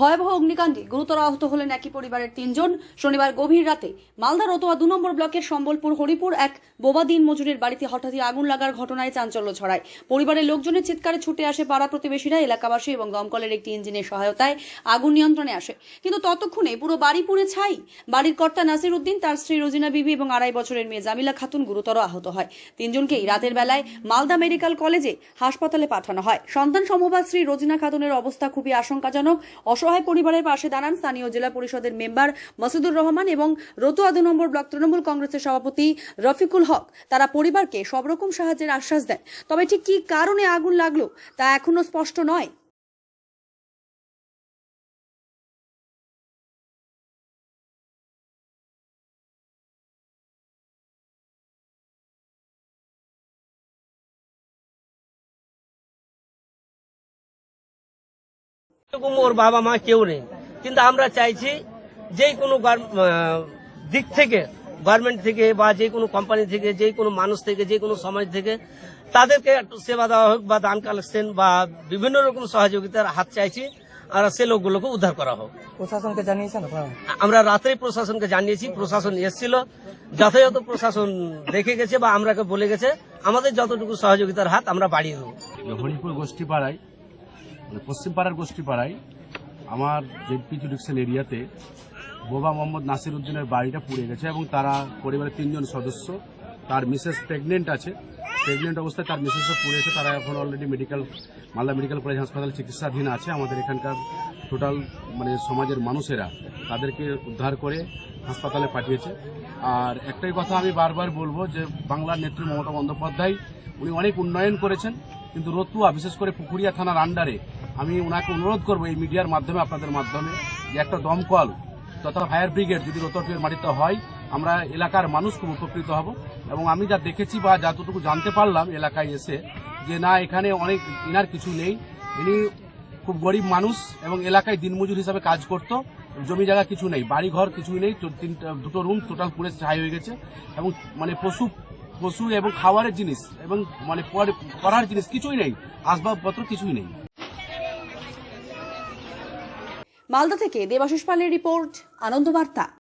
ভয়াবহ অগ্নিকাণ্ডে। গুরুতর আহত হলেন একই পরিবারের তিনজন। শনিবার গভীর রাতে মালদা রতোয়া দু নম্বর ব্লকের সম্বলপুর হরিপুর এক বোবা দিন মজুরের বাড়িতে হঠাৎই আগুন লাগার ঘটনায় চাঞ্চল্য ছড়ায়। পরিবারের লোকজনের চিৎকারে ছুটে আসে পাড়া প্রতিবেশীরা, এলাকাবাসী এবং দমকলের একটি ইঞ্জিনের সহায়তায় আগুন নিয়ন্ত্রণে আসে। কিন্তু ততক্ষণে পুরো বাড়ি পুড়ে ছাই। বাড়ির কর্তা নাসির উদ্দিন, তার স্ত্রী রোজিনা বিবি এবং আড়াই বছরের মেয়ে জামিলা খাতুন গুরুতর আহত হয়। তিনজনকেই রাতের বেলায় মালদা মেডিকেল কলেজে হাসপাতালে পাঠানো হয়। সন্তান সমবাদ শ্রী রোজিনা খাতুনের অবস্থা খুবই আশঙ্কাজনক। অসহায় পরিবারের পাশে দাঁড়ান স্থানীয় জেলা পরিষদের মেম্বার মাসুদুর রহমান এবং রতুয়া দু নম্বর ব্লক তৃণমূল কংগ্রেসের সভাপতি রফিকুল হক। তারা পরিবারকে সব রকম সাহায্যের আশ্বাস দেন। তবে ঠিক কি কারণে আগুন লাগল তা এখনও স্পষ্ট নয়। এরকম ওর বাবা মা কেউ নেই। কিন্তু আমরা চাইছি যে কোনো দিক থেকে গভর্নমেন্ট থেকে বা যে কোনো কোম্পানি থেকে যে কোনো মানুষ থেকে যে কোনো সমাজ থেকে তাদেরকে একটু সেবা দেওয়া হোক বা দান কালেকশন বা বিভিন্ন রকম সহযোগিতার হাত চাইছি আর সে লোকগুলোকে উদ্ধার করা হোক। প্রশাসনকে জানিয়েছেন আমরা রাত্রে প্রশাসনকে জানিয়েছি প্রশাসন এসেছিল। যথাযথ প্রশাসন দেখে গেছে বা আমরাকে বলে গেছে আমাদের যতটুকু সহযোগিতার হাত আমরা বাড়িয়ে দেবো। হরিপুর গোষ্ঠী পাড়ায় মানে পশ্চিম পাড়ার গোষ্ঠী পাড়ায় আমার জেডপি জুডিকশন এরিয়াতে বোবা মোহাম্মদ নাসির উদ্দিনের বাড়িটা পুড়ে গেছে এবং তারা পরিবারের তিনজন সদস্য, তার মিসেস প্রেগনেন্ট আছে। প্রেগনেন্ট অবস্থায় তার মিসেসও পুড়েছে তারা এখন already medical Malda medical college হাসপাতালে চিকিৎসাধীন আছে। আমাদের এখানকার টোটাল মানে সমাজের মানুষেরা তাদেরকে উদ্ধার করে হাসপাতালে পাঠিয়েছে। আর একটাই কথা আমি বারবার বলব যে বাংলার নেত্রী মমতা বন্দ্যোপাধ্যায়, উনি অনেক উন্নয়ন করেছেন। কিন্তু রতুয়া, বিশেষ করে পুকুরিয়া থানার আন্ডারে আমি ওনাকে অনুরোধ করব এই মিডিয়ার মাধ্যমে, আপনাদের মাধ্যমে, যে একটা দমকল, তথা ফায়ার ব্রিগেড যদি রতটের মাটিতে হয়, আমরা এলাকার মানুষ খুব উপকৃত হব। এবং আমি যা দেখেছি বা যতটুকু জানতে পারলাম এলাকায় এসে, যে না, এখানে অনেক ইনার কিছু নেই। ইনি খুব গরিব মানুষ এবং এলাকায় দিনমজুর হিসাবে কাজ করতো, জমি জায়গা কিছু নেই বাড়ি ঘর কিছুই নেই দুটো রুম টোটাল পুরে ছাই হয়ে গেছে। এবং মানে পশু পশু এবং খাওয়ারের জিনিস এবং মানে করার জিনিস কিছুই নেই, আসবাবপত্র কিছুই নেই। মালদা থেকে দেবাশিস পালের রিপোর্ট, আনন্দবার্তা।